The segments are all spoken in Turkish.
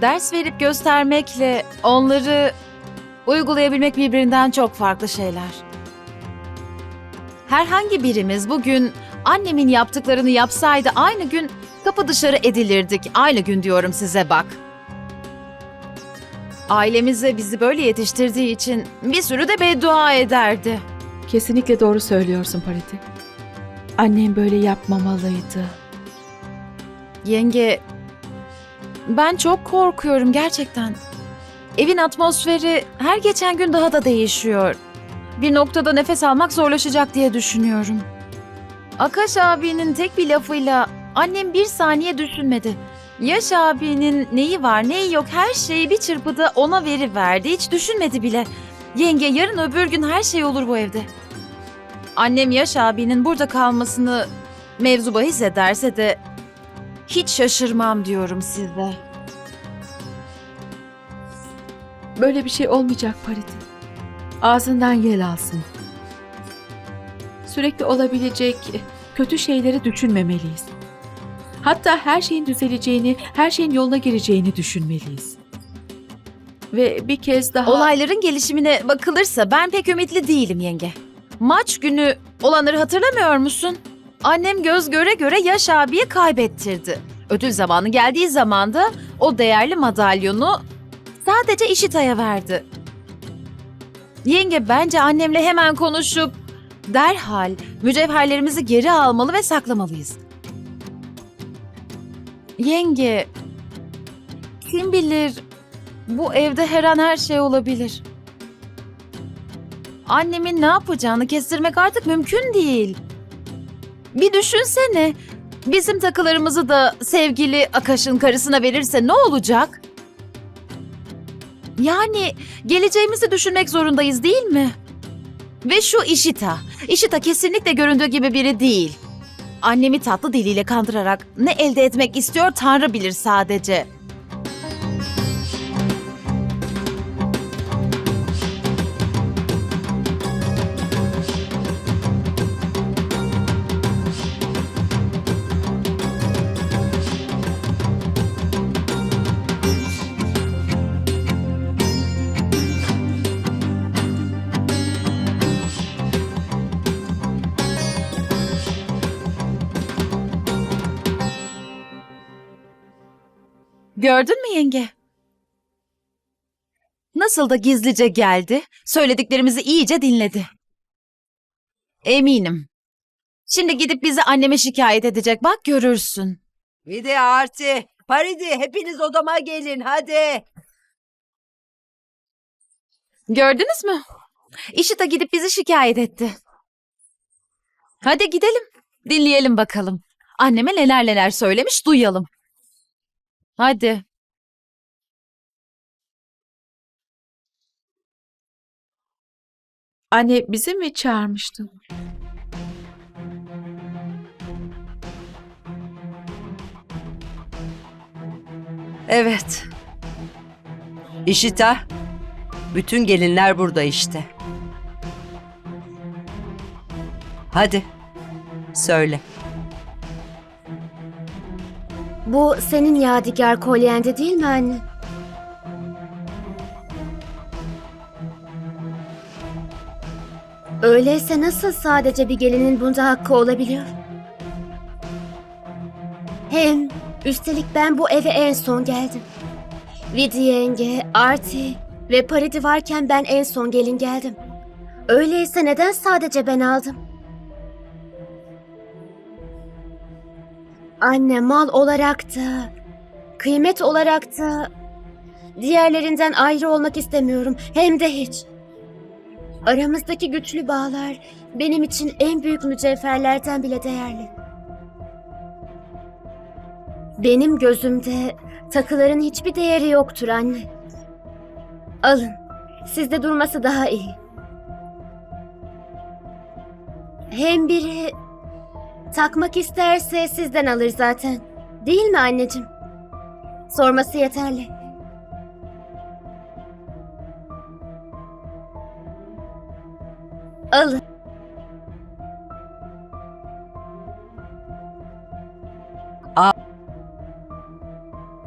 Ders verip göstermekle onları uygulayabilmek birbirinden çok farklı şeyler. Herhangi birimiz bugün annemin yaptıklarını yapsaydı aynı gün kapı dışarı edilirdik. Aynı gün diyorum size bak. Ailemize bizi böyle yetiştirdiği için bir sürü de beddua ederdi. Kesinlikle doğru söylüyorsun Pariti. Annem böyle yapmamalıydı. Yenge, ben çok korkuyorum gerçekten. Evin atmosferi her geçen gün daha da değişiyor. Bir noktada nefes almak zorlaşacak diye düşünüyorum. Akaş abinin tek bir lafıyla annem bir saniye düşünmedi. Yaş abinin neyi var neyi yok her şeyi bir çırpıda ona veriverdi. Hiç düşünmedi bile. Yenge yarın öbür gün her şey olur bu evde. Annem Yaş abinin burada kalmasını mevzu bahis ederse de hiç şaşırmam diyorum size. Böyle bir şey olmayacak Pariti. Ağzından yel alsın. Sürekli olabilecek kötü şeyleri düşünmemeliyiz. Hatta her şeyin düzeleceğini, her şeyin yoluna gireceğini düşünmeliyiz. Ve bir kez daha... Olayların gelişimine bakılırsa ben pek ümitli değilim yenge. Maç günü olanları hatırlamıyor musun? Annem göz göre göre Yaş abiye kaybettirdi. Ödül zamanı geldiği zaman da o değerli madalyonu sadece İşita'ya verdi. Yenge bence annemle hemen konuşup derhal mücevherlerimizi geri almalı ve saklamalıyız. Yenge, kim bilir bu evde her an her şey olabilir. Annemin ne yapacağını kestirmek artık mümkün değil. Bir düşünsene. Bizim takılarımızı da sevgili Akaş'ın karısına verirse ne olacak? Yani geleceğimizi düşünmek zorundayız değil mi? Ve şu Işita. Işita kesinlikle göründüğü gibi biri değil. Annemi tatlı diliyle kandırarak ne elde etmek istiyor Tanrı bilir sadece. Gördün mü yenge? Nasıl da gizlice geldi, söylediklerimizi iyice dinledi. Eminim. Şimdi gidip bizi anneme şikayet edecek, bak görürsün. Vidi Arti, Paridi hepiniz odama gelin hadi. Gördünüz mü? İşita gidip bizi şikayet etti. Hadi gidelim, dinleyelim bakalım. Anneme neler neler söylemiş, duyalım. Hadi. Anne bizi mi çağırmıştın? Evet. İşita, bütün gelinler burada işte. Hadi, söyle. Bu senin yadigar kolyende değil mi anne? Öyleyse nasıl sadece bir gelinin bunda hakkı olabiliyor? Hem üstelik ben bu eve en son geldim. Vidi yenge, Arti ve Paridi varken ben en son gelin geldim. Öyleyse neden sadece ben aldım? Anne mal olarak kıymet olarak diğerlerinden ayrı olmak istemiyorum. Hem de hiç. Aramızdaki güçlü bağlar benim için en büyük mücevherlerden bile değerli. Benim gözümde takıların hiçbir değeri yoktur anne. Alın. Sizde durması daha iyi. Hem biri Takmak isterse sizden alır zaten. Değil mi anneciğim? Sorması yeterli. Alın.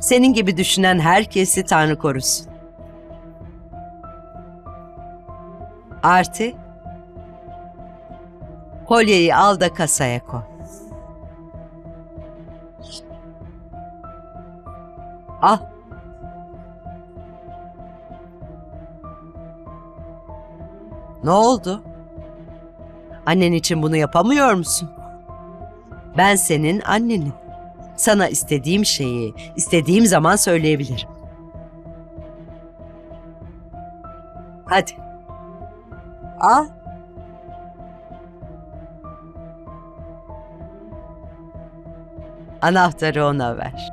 Senin gibi düşünen herkesi Tanrı korusun. Arti, kolyeyi al da kasaya koy. Al. Ne oldu? Annen için bunu yapamıyor musun? Ben senin annenim. Sana istediğim şeyi istediğim zaman söyleyebilirim. Hadi. Al. Anahtarı ona ver.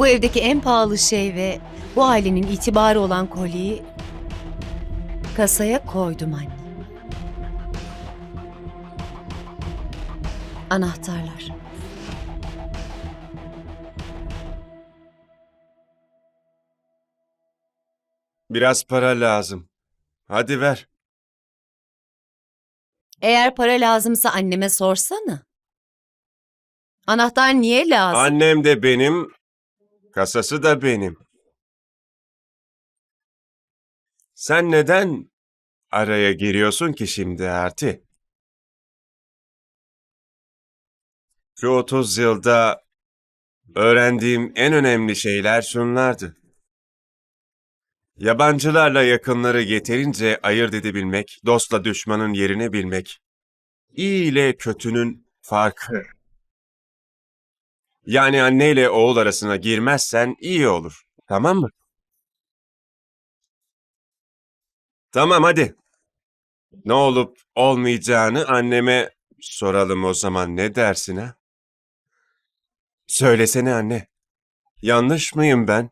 Bu evdeki en pahalı şey ve bu ailenin itibarı olan kolyeyi kasaya koydum anne. Anahtarlar. Biraz para lazım. Hadi ver. Eğer para lazımsa anneme sorsana. Anahtar niye lazım? Annem de benim, kasası da benim. Sen neden araya giriyorsun ki şimdi Arti? Şu 30 yılda öğrendiğim en önemli şeyler şunlardı. Yabancılarla yakınları yeterince ayırt edebilmek, dostla düşmanın yerini bilmek, iyi ile kötünün farkı. Yani anneyle oğul arasına girmezsen iyi olur. Tamam mı? Tamam hadi. Ne olup olmayacağını anneme soralım o zaman. Ne dersin ha? Söylesene anne. Yanlış mıyım ben?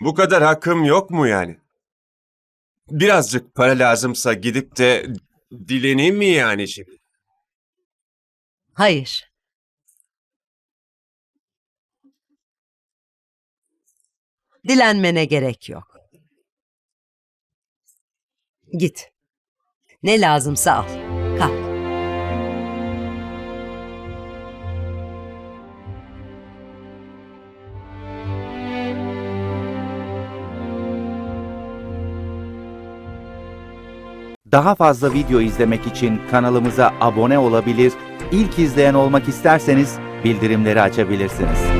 Bu kadar hakkım yok mu yani? Birazcık para lazımsa gidip de dileneyim mi yani şimdi? Hayır. Dilenmene gerek yok. Git. Ne lazımsa al. Kalk. Daha fazla video izlemek için kanalımıza abone olabilir, ilk izleyen olmak isterseniz bildirimleri açabilirsiniz.